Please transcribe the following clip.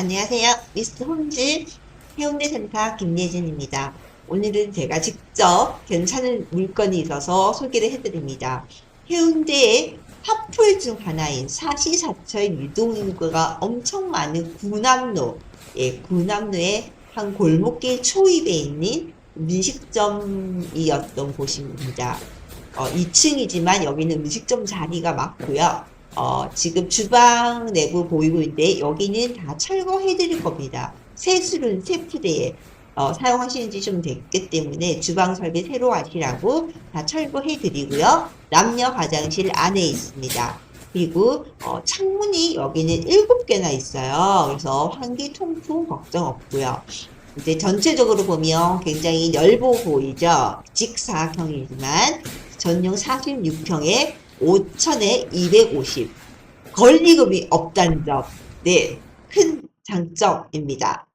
안녕하세요. 미스터 홈즈 해운대 센터 김예진입니다. 오늘은 제가 직접 괜찮은 물건이 있어서 소개를 해드립니다. 해운대의 핫플 중 하나인 사시사철 유동인구가 엄청 많은 구남로, 예, 구남로의 한 골목길 초입에 있는 음식점이었던 곳입니다. 어, 2층이지만 여기는 음식점 자리가 많고요. 어, 지금 주방 내부 보이고 있는데 여기는 다 철거해 드릴 겁니다. 세술은 세푸대에 어, 사용하시는 지 좀 됐기 때문에 주방 설비 새로 하시라고 다 철거해 드리고요. 남녀 화장실 안에 있습니다. 그리고 어, 창문이 여기는 7개나 있어요. 그래서 환기 통풍 걱정 없고요. 이제 전체적으로 보면 굉장히 넓어 보이죠? 직사각형이지만 전용 46평에 5천에 250. 권리금이 없다는 점. 네. 큰 장점입니다.